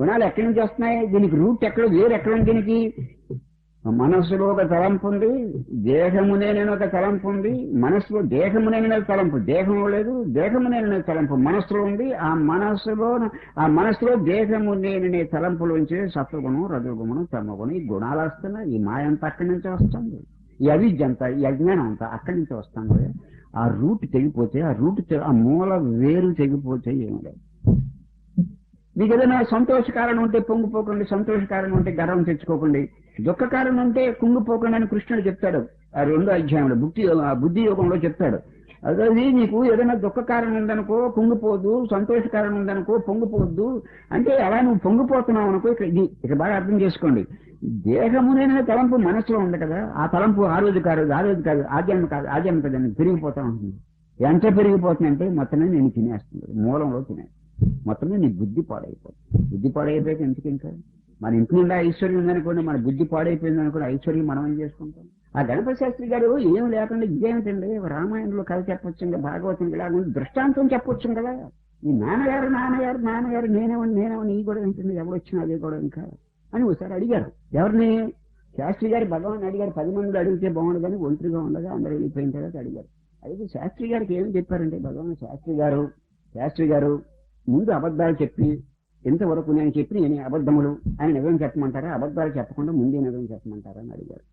గుణాలు ఎక్కడి నుంచి వస్తున్నాయి? దీనికి రూట్ ఎక్కడ వేరు ఎక్కడ దీనికి. మనస్సులో ఒక తలంపు ఉంది దేహమునే నేను ఒక తలంపు ఉంది మనస్సులో దేహమునే నేను తలంపు దేహము లేదు దేహమునే నేను తలంపు మనస్సులో ఉంది ఆ మనస్సులో ఆ మనస్సులో దేహము నేను తలంపులోంచి సత్వగుణం రజోగుణం తమగుణం ఈ గుణాలు వస్తున్నాయి ఈ మాయ అంతా అక్కడి నుంచి వస్తుంది ఈ అవిద్య అంతా ఈ అజ్ఞానం అంతా అక్కడి నుంచి వస్తుంది. ఆ రూట్ తెగిపోతే ఆ రూట్ ఆ మూల వేరు తెగిపోతే ఏం లేదు. మీకు ఏదైనా సంతోష కారణం ఉంటే పొంగిపోకండి సంతోష కారణం ఉంటే గర్వం తెచ్చుకోకండి. దుఃఖ కారణం ఉంటే కుంగిపోకండి అని కృష్ణుడు చెప్తాడు. ఆ రెండో అధ్యాయంలో బుద్ధి ఆ బుద్ధి యోగంలో చెప్తాడు. అది నీకు ఏదైనా దుఃఖ కారణం ఉందనుకో కుంగిపోదు సంతోష కారణం ఉందనుకో పొంగిపోద్దు. అంటే అలా నువ్వు పొంగిపోతున్నావు అనుకో ఇక్కడ ఇక్కడ బాగా అర్థం చేసుకోండి. దేహమునైన తలంపు మనసులో ఉంది కదా ఆ తలంపు ఆ రోజు కాదు ఆ రోజు కాదు ఆజన్మ కాదు ఆజన్మ కాదు పెరిగిపోతా ఉంటుంది. ఎంత పెరిగిపోతుందంటే మొత్తమే నేను తినేస్తుంది మూలంలో తినేస్తుంది మొత్తమే నీ బుద్ధి పాడైపోతుంది. బుద్ధి పాడైపోయాక ఎందుకు ఇంకా? మన ఇంటి నిండా ఐశ్వర్యం ఉందనుకోండి మన బుద్ధి పాడైపోయింది అనుకోండి ఐశ్వర్యం మనం ఏం చేసుకుంటాం? ఆ గణపతి శాస్త్రి గారు ఏం లేకుండా ఇదేమిటండి? రామాయణంలో కథ చెప్పొచ్చు ఇంకా భాగవతం ఇలా దృష్టాంతం చెప్పొచ్చు కదా. ఈ నాన్నగారు నాన్నగారు నాన్నగారు నేనేమని నేనేమని ఈ కూడా ఏంటండి? ఎవరు వచ్చినా అదే కూడా ఇంకా? అని ఒకసారి అడిగారు. ఎవరిని? శాస్త్రి గారు భగవాన్ అడిగారు. పది మందిలో అడిగితే బాగుండదు కానీ ఒంటరిగా ఉండగా అందరూ వెళ్ళిపోయిన తర్వాత అడిగారు. అయితే శాస్త్రి గారికి ఏం చెప్పారంటే భగవాన్ శాస్త్రి గారు శాస్త్రి గారు ముందు అబద్ధాలు చెప్పి ఇంతవరకు నేను చెప్పిన నేను అబద్ధములు? అని నిజం చెప్పమంటారా? అబద్ధాలు చెప్పకుండా ముందే నిజం చెప్పమంటారా అని అడిగారు.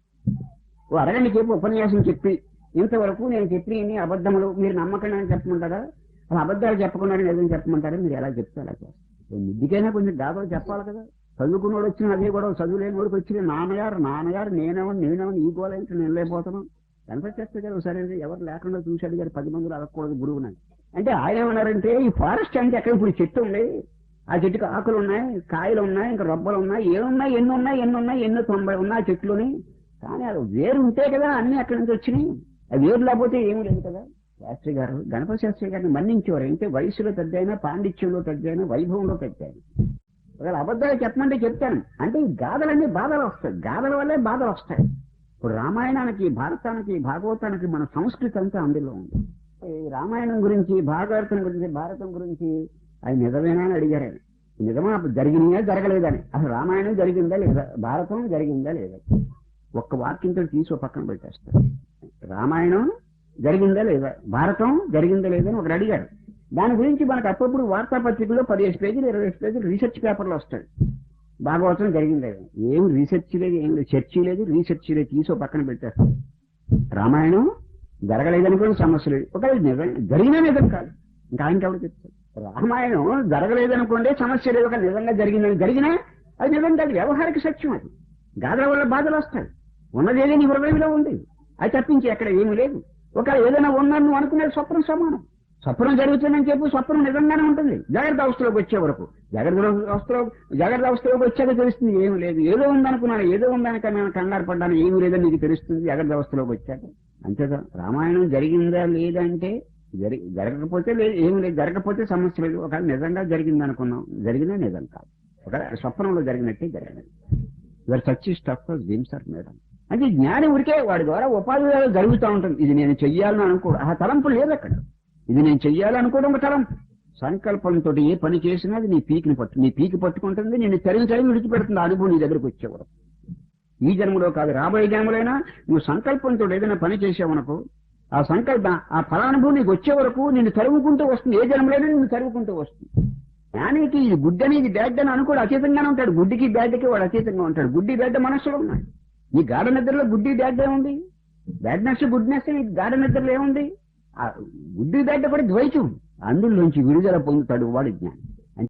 ఓ అరగంట చెప్పి ఉపన్యాసం చెప్పి ఇంతవరకు నేను చెప్పిన అబద్ధములు? మీరు నమ్మకండి అని చెప్పమంటారా? అలా అబద్ధాలు చెప్పకుండా నిజం చెప్పమంటారా? మీరు ఎలా చెప్తే అలా చేస్తారు. ముద్దుకైనా కొంచెం దాదాపు చెప్పాలి కదా. చదువుకున్నోడు వచ్చిన అదే కూడా చదువు లేని వాడికి వచ్చిన నాన్నగారు నాన్నగారు నేనేమని నేనేమని ఈ గోళ ఏంటి నేను లేకపోతున్నాను చేస్తే కదా సరే ఎవరు లేకుండా చూసి అడిగారు పది మందిలో అడగకూడదు గురువు నాకు అంటే ఆయన ఏమన్నారంటే ఈ ఫారెస్ట్ అంటే అక్కడ ఇప్పుడు చెట్టు ఉంది ఆ చెట్టుకి ఆకులు ఉన్నాయి కాయలు ఉన్నాయి ఇంకా రబ్బలు ఉన్నాయి ఏమున్నాయి ఎన్ని ఉన్నాయి ఎన్ని ఉన్నాయి ఎన్ని తొంభై ఉన్నాయి ఆ చెట్లుని? కానీ అది వేరు ఉంటే కదా అన్ని అక్కడి నుంచి వచ్చినాయి. అది వేరు లేకపోతే ఏమీ లేదు కదా. శాస్త్రి గారు గణపతి శాస్త్రి గారిని మన్నించేవారు. అంటే వయసులో పెద్దయినా పాండిత్యంలో పెద్దయినా వైభవంలో పెద్దయినా ఒకవేళ అబద్ధాలు చెప్పమంటే చెప్తాను. అంటే ఈ గాథలన్నీ బాధలు వస్తాయి. గాథల వల్లే బాధలు వస్తాయి. ఇప్పుడు రామాయణానికి భారతానికి భాగవతానికి మన సంస్కృతి అంతా అందులో ఉంది. రామాయణం గురించి భాగవతం గురించి భారతం గురించి అది నిజమేనా అని అడిగారు. ఆయన. నిజమా జరిగినాయా? జరగలేదని. అసలు రామాయణం జరిగిందా లేదా? భారతం జరిగిందా లేదా? ఒక్క వాక్యంతో తీసి పక్కన పెట్టేస్తారు రామాయణం జరిగిందా లేదా? భారతం జరిగిందా లేదని ఒకరు అడిగారు దాని గురించి మనకు అప్పుడప్పుడు వార్తాపత్రికలో పదిహేను పేజీలు ఇరవై పేజీలు రీసెర్చ్ పేపర్లు వస్తాయి. భాగవతం జరిగిందా ఏం రీసెర్చ్ లేదు ఏం లేదు. చర్చ లేదు రీసెర్చ్ లేదు. తీసో పక్కన పెట్టేస్తారు రామాయణం జరగలేదని కూడా ఒకవేళ నిజం జరిగినా నిజం కాదు. ఇంకా ఆయనకి ఎవరు చెప్తారు? రామాయణం జరగలేదనుకోండి సమస్య లేదు. ఒక నిజంగా జరిగిందని జరిగినా అది నిజం కాదు. వ్యవహారిక సత్యం అది. గాథల వల్ల బాధలు వస్తాయి. ఉన్నది నీ హృదయంలో ఉంది. అది తప్పించి ఎక్కడ ఏమీ లేదు. ఒకవేళ ఏదైనా ఉందని నువ్వు అనుకునేది స్వప్నం సమానం. స్వప్నం జరుగుతుందని చెప్పి స్వప్నం నిజంగానే ఉంటుంది. జాగ్రత్త అవస్థలోకి వచ్చే వరకు. జాగ్రత్త అవస్థలో జాగ్రత్త అవస్థలోకి వచ్చాక తెలుస్తుంది ఏం లేదు. ఏదో ఉందనుకున్నాను ఏదో ఉందనుకున్నా కంగారు పడ్డాను ఏమీ లేదని నీకు తెలుస్తుంది జాగ్రత్త అవస్థలోకి వచ్చాక. అంతేగా రామాయణం జరిగిందా లేదంటే జరి జరగకపోతే లేదు ఏమి లేదు. జరగకపోతే సమస్య లేదు. ఒకవేళ నిజంగా జరిగింది అనుకున్నాం జరిగినా నిజం కాదు. ఒకవేళ స్వప్నంలో జరిగినట్టే జరిగినది your such stuff dreams are made on అంటే జ్ఞాని ఉరికే వాడి ద్వారా ఉపాధి జరుగుతూ ఉంటుంది. ఇది నేను చెయ్యాలని అనుకో ఆ తలంపు లేదు అక్కడ ఇది నేను చెయ్యాలనుకోవడం ఒక తరం. సంకల్పంతో ఏ పని చేసినా అది నీ పీకిని పట్టు నీ పీకి పట్టుకుంటుంది నేను తరిగి తరిగి విడిచిపెడుతుంది అనుభవం నీ దగ్గరకు వచ్చేవారు. ఈ జన్మలో కాదు రాబోయే జన్మలైనా నువ్వు సంకల్పంతో ఏదైనా పని చేసావనుకో ఆ సంకల్ప ఆ ఫలానుభవం నీకు వచ్చే వరకు నిన్ను తరుగుకుంటూ వస్తుంది. ఏ జన్మలైనా నిన్ను తరుగుకుంటూ వస్తుంది. జ్ఞానికి ఇది గుడ్డి అనేది బ్యాడ్ అని అనుకోడు అతీతంగానే ఉంటాడు. గుడ్డికి బ్యాడ్కి వాడు అతీతంగా ఉంటాడు. గుడ్డి బ్యాడ్ మనస్సులో ఉన్నాడు. ఈ గాఢ నిద్రలో గుడ్డి బ్యాడ్ ఏముంది బ్యాడ్నెస్ గుడ్నెస్ ఈ గాఢ నిద్రలో ఏముంది? ఆ గుడ్డి కూడా ద్వైతం. అందులోంచి విడుదల పొందుతాడు వాడు జ్ఞానం.